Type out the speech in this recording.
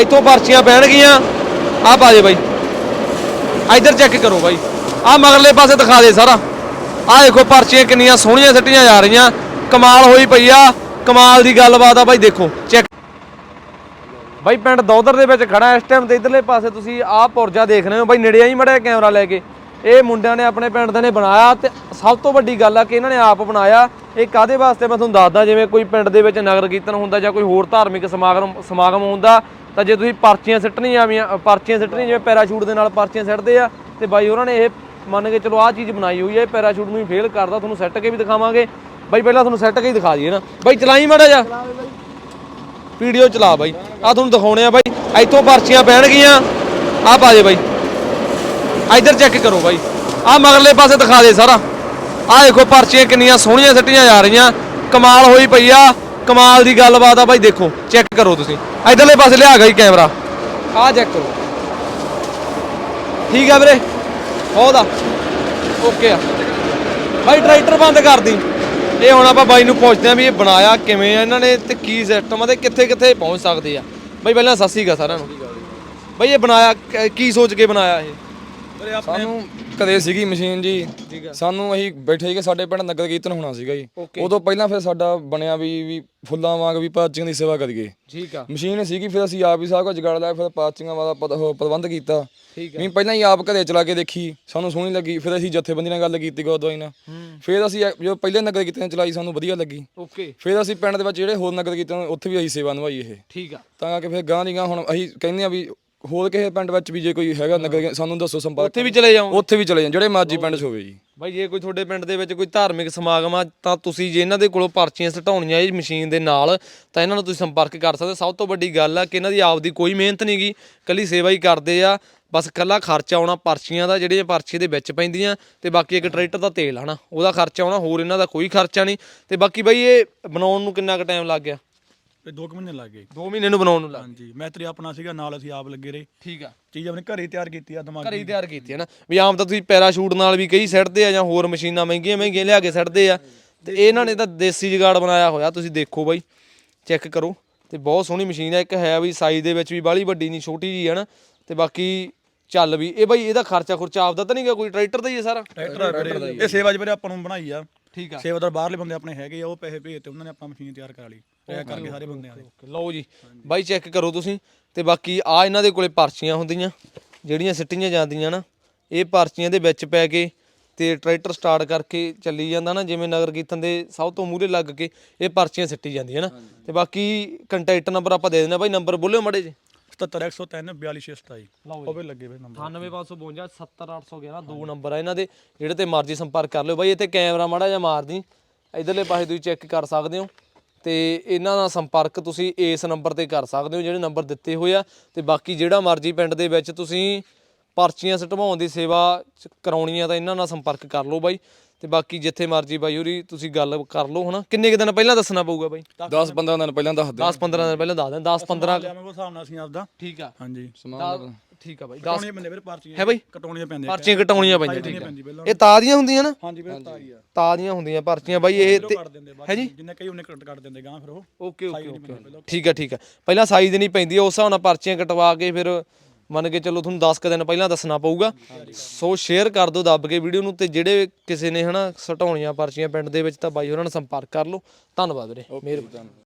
ਇੱਥੋਂ ਪਰਚੀਆਂ ਪੈਣਗੀਆਂ। ਆ ਪਾ ਦੇ ਬਾਈ। ਇੱਧਰ ਚੈੱਕ ਕਰੋ ਬਾਈ। ਆ ਮਗਰਲੇ ਪਾਸੇ ਦਿਖਾ ਦੇ ਸਾਰਾ। ਆ ਦੇਖੋ ਪਰਚੀਆਂ ਕਿੰਨੀਆਂ ਸੋਹਣੀਆਂ ਸਿੱਟੀਆਂ ਜਾ ਰਹੀਆਂ। ਕਮਾਲ ਹੋਈ ਪਈ ਆ। ਕਮਾਲ ਦੀ ਗੱਲਬਾਤ ਆ ਬਾਈ, ਦੇਖੋ। ਚੈੱਕ ਬਾਈ, ਪਿੰਡ ਦੌਦਰ ਦੇ ਵਿੱਚ ਖੜਾ ਇਸ ਟਾਈਮ ਤੇ ਇਧਰਲੇ ਪਾਸੇ ਤੁਸੀਂ ਆਹ ਪੁਰਜਾ ਦੇਖ ਰਹੇ ਹੋ। ਬਾਈ, ਨੇੜੇ ਆਈ ਮੜਿਆ ਕੈਮਰਾ ਲੈ ਕੇ। ਇਹ ਮੁੰਡਿਆਂ ਨੇ ਆਪਣੇ ਪਿੰਡ ਦੇ ਨੇ ਬਣਾਇਆ ਤੇ ਸਭ ਤੋਂ ਵੱਡੀ ਗੱਲ ਆ ਕਿ ਇਹਨਾਂ ਨੇ ਆਪ ਬਣਾਇਆ। ਇਹ ਕਾਦੇ ਵਾਸਤੇ? ਮੈਂ ਤੁਹਾਨੂੰ ਦੱਸਦਾ, ਜਿਵੇਂ ਕੋਈ ਪਿੰਡ ਦੇ ਵਿੱਚ ਨਗਰ ਕੀਰਤਨ ਹੁੰਦਾ ਜਾਂ ਕੋਈ ਹੋਰ ਧਾਰਮਿਕ ਸਮਾਗਮ ਸਮਾਗਮ ਹੁੰਦਾ ਤਾਂ ਜੇ ਤੁਸੀਂ ਪਰਚੀਆਂ ਸਿੱਟਣੀਆਂ ਆਵੀਆਂ ਪਰਚੀਆਂ ਸਿੱਟਣੀਆਂ, ਜਿਵੇਂ ਪੈਰਾਸ਼ੂਟ ਦੇ ਨਾਲ ਪਰਚੀਆਂ ਸਿੱਟਦੇ ਆ, ਤੇ ਬਾਈ ਉਹਨਾਂ ਨੇ ਇਹ ਮੰਨ ਕੇ ਚਲੋ ਆਹ ਚੀਜ਼ ਬਣਾਈ ਹੋਈ ਹੈ ਇਹ ਪੈਰਾਸ਼ੂਟ ਨੂੰ ਹੀ ਫੇਲ ਕਰਦਾ, ਤੁਹਾਨੂੰ ਸੈੱਟ ਕੇ ਵੀ ਦਿਖਾਵਾਂਗੇ। ਬਾਈ ਪਹਿਲਾਂ ਤੁਹਾਨੂੰ ਸੈੱਟ ਕੇ ਹੀ ਦਿਖਾ ਦਈਏ ਨਾ। ਬਾਈ ਚਲਾਈ ਮਾੜਾ ਜਾ ਵੀਡੀਓ ਚਲਾ ਬਾਈ। ਆ ਤੁਹਾਨੂੰ ਦਿਖਾਉਣੇ ਆ ਬਾਈ। ਇੱਥੋਂ ਪਰਚੀਆਂ ਪੈਣਗੀਆਂ। ਆ ਪਾ ਦੇ ਬਾਈ। ਇੱਧਰ ਚੈੱਕ ਕਰੋ ਬਾਈ। ਆ ਮਗਰਲੇ ਪਾਸੇ ਦਿਖਾ ਦੇ ਸਾਰਾ। ਆ ਦੇਖੋ ਪਰਚੀਆਂ ਕਿੰਨੀਆਂ ਸੋਹਣੀਆਂ ਸਿੱਟੀਆਂ ਜਾ ਰਹੀਆਂ। ਕਮਾਲ ਹੋਈ ਪਈ ਆ। ਕਮਾਲ ਦੀ ਗੱਲਬਾਤ ਆ ਬਾਈ ਦੇਖੋ ਚੈੱਕ ਕਰੋ ਤੁਸੀਂ। ਇੱਧਰਲੇ ਪਾਸੇ ਲਿਆ ਗਈ ਕੈਮਰਾ। ਆ ਚੈੱਕ ਕਰੋ। ਠੀਕ ਆ ਵੀਰੇ? ਬਹੁਤ ਆ। ਓਕੇ ਆ। ਬਾਈ ਟਰੈਕਟਰ ਬੰਦ ਕਰ ਦੀ। ਇਹ ਹੁਣ ਆਪਾਂ ਬਾਈ ਨੂੰ ਪੁੱਛਦੇ ਆ ਵੀ ਇਹ ਬਣਾਇਆ ਕਿਵੇਂ ਆ? ਇਹਨਾਂ ਨੇ ਤੇ ਕੀ ਸਿਸਟਮ ਆ ਤੇ ਕਿੱਥੇ ਕਿੱਥੇ ਪਹੁੰਚ ਸਕਦੇ ਆ? ਬਾਈ ਪਹਿਲਾਂ ਸਤਿ ਸ਼੍ਰੀ ਅਕਾਲ ਸਾਰਿਆਂ ਨੂੰ। ਬਾਈ ਇਹ ਬਣਾਇਆ ਕ- ਕੀ ਸੋਚ ਕੇ ਬਣਾਇਆ ਇਹ? ਸਾਨੂੰ ਕਦੇ ਸੀਗੀ ਮਸ਼ੀਨ ਜੀ। ਸਾਨੂੰ ਅਸੀਂ ਬੈਠੇ ਸੀਗੇ ਸਾਡੇ ਪਿੰਡ ਨਗਰ ਕੀਰਤਨ ਹੋਣਾ ਸੀਗਾ ਜੀ। ਉਦੋਂ ਪਹਿਲਾਂ ਫਿਰ ਸਾਡਾ ਬਣਿਆ ਵੀ ਵੀ ਫੁੱਲਾਂ ਵਾਂਗ ਵੀ ਪਾਚੀਆਂ ਦੀ ਸੇਵਾ ਕਰੀਏ ਠੀਕ ਆ। ਮਸ਼ੀਨ ਸੀਗੀ ਫਿਰ ਅਸੀਂ ਆਪ ਹੀ ਸਾਰਾ ਕੁਝ ਜਗਾੜ ਲਿਆ ਫਿਰ ਪਾਚੀਆਂ ਵਾਲਾ ਪਤ- ਉਹ ਪ੍ਰਬੰਧ ਕੀਤਾ। ਠੀਕ ਵੀ ਪਹਿਲਾਂ ਹੀ ਆਪ ਘਰੇ ਚਲਾ ਕੇ ਦੇਖੀ ਸਾਨੂੰ ਸੋਹਣੀ ਲੱਗੀ ਫਿਰ ਅਸੀਂ ਜਥੇਬੰਦੀ ਨਾਲ ਗੱਲ ਕੀਤੀ ਗੁਰਦੁਆਰੇ ਨਾਲ। ਫਿਰ ਅਸੀਂ ਜੋ ਪਹਿਲੇ ਨਗਰ ਕੀਰਤਨ ਚਲਾਈ ਸਾਨੂੰ ਵਧੀਆ ਲੱਗੀ। ਓਕੇ ਫਿਰ ਅਸੀਂ ਪਿੰਡ ਦੇ ਵਿੱਚ ਜਿਹੜੇ ਹੋਰ ਨਗਰ ਕੀਰਤਨ ਉੱਥੇ ਵੀ ਅਸੀਂ ਸੇਵਾ ਨਿਭਾਈ ਇਹ। ਠੀਕ ਆ। ਤਾਂ ਕਰਕੇ ਫਿਰ ਗਾਂ ਦੀ ਗਾਂ ਹੁਣ ਅਸੀਂ ਕਹਿੰਦੇ ਆ ਵੀ ਹੋਰ ਕਿਸੇ ਪਿੰਡ ਵਿੱਚ ਵੀ ਜੇ ਕੋਈ ਹੈਗਾ ਨਗਰ ਸਾਨੂੰ ਦੱਸੋ ਸੰਪਰਕ ਉੱਥੇ ਵੀ ਚਲੇ ਜਾਓ। ਉੱਥੇ ਵੀ ਚਲੇ ਜਾਣ ਜਿਹੜੇ ਮਰਜ਼ੀ ਪਿੰਡ 'ਚ ਹੋਵੇ ਜੀ। ਬਾਈ ਜੇ ਕੋਈ ਤੁਹਾਡੇ ਪਿੰਡ ਦੇ ਵਿੱਚ ਕੋਈ ਧਾਰਮਿਕ ਸਮਾਗਮ ਆ ਤਾਂ ਤੁਸੀਂ ਜੇ ਇਹਨਾਂ ਦੇ ਕੋਲੋਂ ਪਰਚੀਆਂ ਸਟਾਉਣੀਆਂ ਇਹ ਮਸ਼ੀਨ ਦੇ ਨਾਲ ਤਾਂ ਇਹਨਾਂ ਨੂੰ ਤੁਸੀਂ ਸੰਪਰਕ ਕਰ ਸਕਦੇ। ਸਭ ਤੋਂ ਵੱਡੀ ਗੱਲ ਆ ਕਿ ਇਹਨਾਂ ਦੀ ਆਪਦੀ ਕੋਈ ਮਿਹਨਤ ਨਹੀਂਗੀ ਕੱਲੀ ਸੇਵਾ ਹੀ ਕਰਦੇ ਆ। ਬਸ ਕੱਲਾ ਖਰਚਾ ਆਉਣਾ ਪਰਚੀਆਂ ਦਾ ਜਿਹੜੀਆਂ ਪਰਚੀ ਦੇ ਵਿੱਚ ਪੈਂਦੀਆਂ ਤੇ ਬਾਕੀ ਇੱਕ ਟਰੈਕਟਰ ਦਾ ਤੇਲ ਹਨਾ? ਉਹਦਾ ਖਰਚਾ ਆਉਣਾ ਹੋਰ ਇਹਨਾਂ ਦਾ ਕੋਈ ਖਰਚਾ ਨਹੀਂ। ਤੇ ਬਾਕੀ ਬਾਈ ਇਹ ਬਣਾਉਣ ਨੂੰ ਕਿੰਨਾ ਕੁ ਟਾਈਮ ਲੱਗ ਗਿਆ? ਤੇ 2 ਮਹੀਨੇ ਲੱਗ ਗਏ। 2 ਮਹੀਨੇ ਨੂੰ ਬਣਾਉਣ ਨੂੰ ਲੱਗ ਹਾਂਜੀ ਮੈਤਰੀ ਆਪਣਾ ਸੀਗਾ ਨਾਲ ਅਸੀਂ ਆਪ ਲੱਗੇ ਰਹੇ। ਠੀਕ ਆ। ਚੀਜ਼ ਆਪਣੀ ਘਰੇ ਤਿਆਰ ਕੀਤੀ ਆ ਦਿਮਾਗ। ਘਰੇ ਹੀ ਤਿਆਰ ਕੀਤੀ ਹੈ ਨਾ। ਵੀ ਆਮ ਤਾਂ ਤੁਸੀਂ ਪੈਰਾਸ਼ੂਟ ਨਾਲ ਵੀ ਕਈ ਸੈੱਟਦੇ ਆ ਜਾਂ ਹੋਰ ਮਸ਼ੀਨਾਂ ਮਹਿੰਗੀਆਂ ਮਹਿੰਗੀਆਂ ਲਿਆ ਕੇ ਸੈੱਟਦੇ ਆ। ਤੇ ਇਹਨਾਂ ਨੇ ਤਾਂ ਦੇਸੀ ਜੁਗਾੜ ਬਣਾਇਆ ਹੋਇਆ ਤੁਸੀਂ ਦੇਖੋ ਬਾਈ। ਚੈੱਕ ਕਰੋ। ਤੇ ਬਹੁਤ ਸੋਹਣੀ ਮਸ਼ੀਨ ਹੈ ਇੱਕ ਹੈ ਵੀ ਸਾਈਜ਼ ਦੇ ਵਿੱਚ ਵੀ ਬਾਹਲੀ ਵੱਡੀ ਨਹੀਂ ਛੋਟੀ ਜੀ ਹੈ ਨਾ। ਤੇ ਬਾਕੀ ਚੱਲ ਵੀ ਇਹ ਬਾਈ ਇਹਦਾ ਖਰਚਾ ਖੁਰਚਾ ਆਪਦਾ ਤਾਂ ਨਹੀਂਗਾ ਕੋਈ ਟਰੈਕਟਰ ਦਾ ਹੀ ਹੈ ਸਾਰਾ। ਟਰੈਕਟਰ ਇਹ ਸੇਵਾ ਜਿਹੜੇ ਆਪਾਂ ਨੂੰ ਬਣਾਈ ਆ। ਠੀਕ ਆ। ਸੇਵਾਦਾਰ ਬਾਹਰਲੇ ਬੰਦੇ ਆਪਣੇ ਹੈਗੇ ਆ ਉਹ ਪੈਸੇ ਭੇਜ ਤੇ ਉਹਨਾਂ ਨੇ ਆਪਾਂ ਮਸ਼ੀਨ ਤਿਆਰ ਕਰਾ ਲਈ। ਇਹ ਕਰਕੇ। ਸਾਰੇ ਬੰਦਿਆਂ ਦੇ। ਲਓ ਜੀ ਬਾਈ ਚੈੱਕ ਕਰੋ ਤੁਸੀਂ ਤੇ ਬਾਕੀ ਆ ਇਹਨਾਂ ਦੇ ਕੋਲੇ ਪਰਚੀਆਂ ਹੁੰਦੀਆਂ ਜਿਹੜੀਆਂ ਸਿੱਟੀਆਂ ਜਾਂਦੀਆਂ ਨਾ ਇਹ ਪਰਚੀਆਂ ਦੇ ਵਿੱਚ ਪੈ ਕੇ ਤੇ ਟਰੈਕਟਰ ਸਟਾਰਟ ਕਰਕੇ ਚੱਲੀ ਜਾਂਦਾ ਨਾ ਜਿਵੇਂ ਨਗਰ ਕੀਰਤਨ ਦੇ ਸਭ ਤੋਂ ਮੂਹਰੇ ਲੱਗ ਕੇ ਇਹ ਪਰਚੀਆਂ ਸਿੱਟੀ ਜਾਂਦੀਆਂ ਨਾ। ਤੇ ਬਾਕੀ ਕੰਟੈਕਟ ਨੰਬਰ ਆਪਾਂ ਦੇ ਦਿੰਦੇ ਆ ਬਾਈ ਨੰਬਰ ਬੋਲਿਓ ਮੜੇ ਜੀ 77103 42627 ਉਹ ਵੀ ਲੱਗੇ ਵੇ ਨੰਬਰ 98552 70811 ਦੋ ਨੰਬਰ ਆ ਇਹਨਾਂ ਦੇ ਜਿਹੜੇ ਤੇ ਮਰਜ਼ੀ ਸੰਪਰਕ ਕਰ ਲਿਓ। ਬਾਈ ਇੱਥੇ ਕੈਮਰਾ ਮਾੜਾ ਜਿਹਾ ਮਾਰਦੀ ਇਧਰਲੇ ਪਾਸੇ ਤੁਸੀਂ ਚੈੱਕ ਕਰ ਸਕਦੇ ਹੋ। ਤੇ ਇਹਨਾਂ ਨਾਲ ਸੰਪਰਕ ਤੁਸੀਂ ਇਸ ਨੰਬਰ ਤੇ ਕਰ ਸਕਦੇ ਹੋ ਜਿਹੜੇ ਨੰਬਰ ਦਿੱਤੇ ਹੋਏ ਆ। ਤੇ ਬਾਕੀ ਜਿਹੜਾ ਮਰਜ਼ੀ ਪਿੰਡ ਦੇ ਵਿੱਚ ਤੁਸੀਂ ਪਰਚੀਆਂ ਸਟਵਾਉਣ ਦੀ ਸੇਵਾ ਕਰਾਉਣੀ ਆ ਤਾਂ ਇਹਨਾਂ ਨਾਲ ਸੰਪਰਕ ਕਰ ਲਓ ਬਾਈ। ਤੇ ਬਾਕੀ ਜਿੱਥੇ ਮਰਜ਼ੀ ਬਾਈ ਹੋਰੀ ਤੁਸੀਂ ਗੱਲ ਕਰ ਲਓ ਹਨਾ। ਕਿੰਨੇ ਕੁ ਦਿਨ ਪਹਿਲਾਂ ਦੱਸਣਾ ਪਊਗਾ ਬਾਈ? 10 15 ਦਿਨ ਪਹਿਲਾਂ ਦੱਸ ਦਿਓ 10 15 ਦਿਨ ਪਹਿਲਾਂ ਦੱਸ ਦੇਣ 10 15 ਲਿਆਵਾਂਗੇ ਉਹ ਹਿਸਾਬ ਨਾਲ ਅਸੀਂ ਆਪਦਾ। ਠੀਕ ਆ। ਹਾਂਜੀ। ਦਸ- ਠੀਕ ਆ ਬਾਈ 10 ਕਟਾਉਣੀਆਂ ਪੈਂਦੀਆਂ ਵੀਰੇ ਪਰਚੀਆਂ ਹੈ ਬਾਈ? ਕਟਾਉਣੀਆਂ ਪੈਂਦੀਆਂ ਪਰਚੀਆਂ ਕਟਾਉਣੀਆਂ ਪੈਂਦੀਆਂ ਠੀਕ ਆ। ਪੈਂਦੀ ਇਹ ਤਾਂ ਦੀਆਂ ਹੁੰਦੀਆਂ ਨਾ? ਹਾਂਜੀ ਵੀਰੇ ਤਾਈ ਆ। ਤਾਂ ਦੀਆਂ ਹੁੰਦੀਆਂ ਪਰਚੀਆਂ ਬਾਈ ਇਹ ਤੇ ਕੱਟ ਦਿੰਦੇ ਬਾਅਦ ਹੈ ਜੀ? ਜਿੰਨੇ ਕਈ ਉਹਨੇ ਕੱਟ ਕੱਟ ਦਿੰਦੇ ਗਾਂ ਫਿਰ ਉਹ। Okay okay okay. ਠੀਕ ਆ ਠੀਕ ਆ। ਪਹਿਲਾਂ ਸਾਈਜ਼ ਨਹੀਂ ਪੈਂਦੀ ਉਸ ਹਿਸਾਬ ਨਾਲ ਪਰਚੀਆਂ ਕਟਵਾ ਕੇ ਫਿਰ ਮੰਨ ਕੇ ਚੱਲੋ ਤੁਹਾਨੂੰ 10 ਕ ਦਿਨ ਪਹਿਲਾਂ ਦੱਸਣਾ ਪਊਗਾ। ਸੋ ਸ਼ੇਅਰ ਕਰ ਦਿਓ ਦੱਬ ਕੇ ਵੀਡੀਓ ਨੂੰ ਤੇ ਜਿਹੜੇ ਕਿਸੇ ਨੇ ਹਨਾ ਸਟਾਉਣੀਆਂ ਪਰਚੀਆਂ ਪਿੰਡ ਦੇ ਵਿੱਚ ਤਾਂ ਬਾਈ ਉਹਨਾਂ ਨਾਲ ਸੰਪਰਕ ਕਰ ਲਓ। ਧੰਨਵਾਦ ਵੀਰੇ ਮਿਹਰਬਾਨੀ।